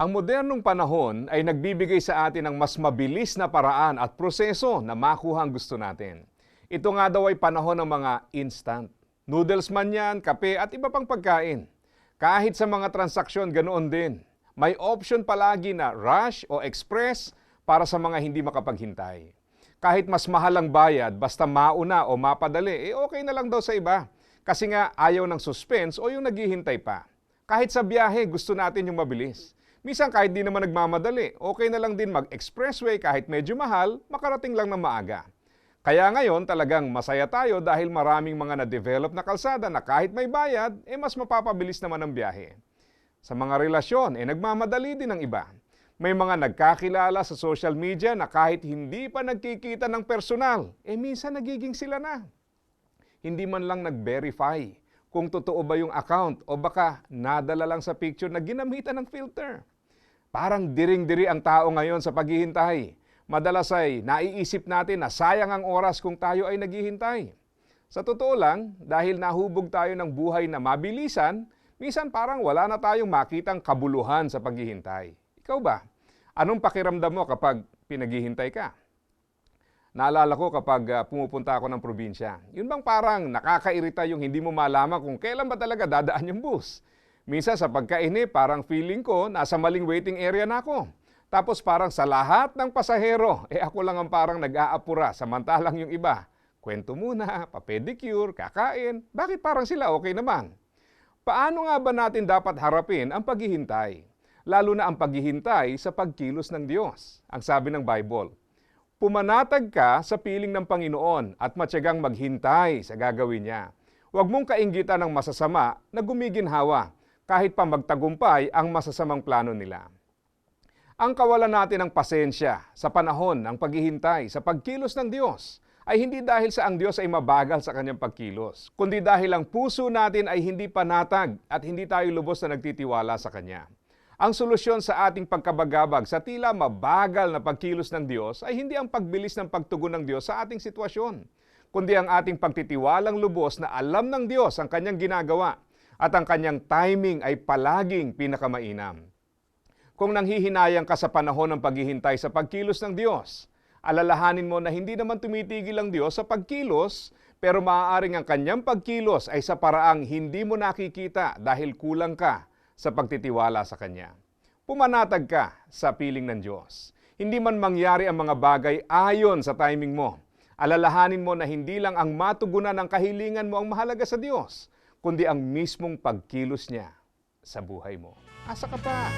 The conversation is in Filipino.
Ang modernong panahon ay nagbibigay sa atin ng mas mabilis na paraan at proseso na makuha ang gusto natin. Ito nga daw ay panahon ng mga instant. Noodles man yan, kape at iba pang pagkain. Kahit sa mga transaksyon, ganoon din. May option palagi na rush o express para sa mga hindi makapaghintay. Kahit mas mahal ang bayad, basta mauna o mapadali, eh okay na lang daw sa iba. Kasi nga ayaw ng suspense o yung naghihintay pa. Kahit sa biyahe, gusto natin yung mabilis. Minsan kahit di naman nagmamadali, okay na lang din mag-expressway kahit medyo mahal, makarating lang ng maaga. Kaya ngayon talagang masaya tayo dahil maraming mga na-develop na kalsada na kahit may bayad, eh mas mapapabilis naman ang biyahe. Sa mga relasyon, eh nagmamadali din ang iba. May mga nagkakilala sa social media na kahit hindi pa nagkikita ng personal, eh minsan nagiging sila na. Hindi man lang nag-verify kung totoo ba yung account o baka nadala lang sa picture na ginamitan ng filter. Parang diring-diri ang tao ngayon sa paghihintay. Madalas ay naiisip natin na sayang ang oras kung tayo ay naghihintay. Sa totoo lang, dahil nahubog tayo ng buhay na mabilisan, minsan parang wala na tayong makitang kabuluhan sa paghihintay. Ikaw ba? Anong pakiramdam mo kapag pinaghihintay ka? Naalala ko kapag ah, pumupunta ako ng probinsya. Yun bang parang nakakairita yung hindi mo malaman kung kailan ba talaga dadaan yung bus. Minsan sa pagkaini, parang feeling ko nasa maling waiting area na ako. Tapos parang sa lahat ng pasahero, eh ako lang ang parang nag-aapura, samantalang yung iba. Kwento muna, papedicure, kakain. Bakit parang sila okay naman? Paano nga ba natin dapat harapin ang paghihintay? Lalo na ang paghihintay sa pagkilos ng Diyos. Ang sabi ng Bible, Pumanatag ka sa piling ng Panginoon at matyagang maghintay sa gagawin niya. Huwag mong kainggitan ng masasama na gumiginhawa kahit pa magtagumpay ang masasamang plano nila. Ang kawalan natin ng pasensya sa panahon ng paghihintay sa pagkilos ng Diyos ay hindi dahil sa ang Diyos ay mabagal sa kanyang pagkilos, kundi dahil ang puso natin ay hindi panatag at hindi tayo lubos na nagtitiwala sa Kanya. Ang solusyon sa ating pagkabagabag sa tila mabagal na pagkilos ng Diyos ay hindi ang pagbilis ng pagtugon ng Diyos sa ating sitwasyon, kundi ang ating pagtitiwalang lubos na alam ng Diyos ang kanyang ginagawa at ang kanyang timing ay palaging pinakamainam. Kung nanghihinayang ka sa panahon ng paghihintay sa pagkilos ng Diyos, alalahanin mo na hindi naman tumitigil ang Diyos sa pagkilos, pero maaaring ang kanyang pagkilos ay sa paraang hindi mo nakikita dahil kulang ka sa pagtitiwala sa Kanya. Pumanatag ka sa piling ng Diyos. Hindi man mangyari ang mga bagay ayon sa timing mo. Alalahanin mo na hindi lang ang matugunan ng kahilingan mo ang mahalaga sa Diyos, kundi ang mismong pagkilos niya sa buhay mo. Asa ka pa?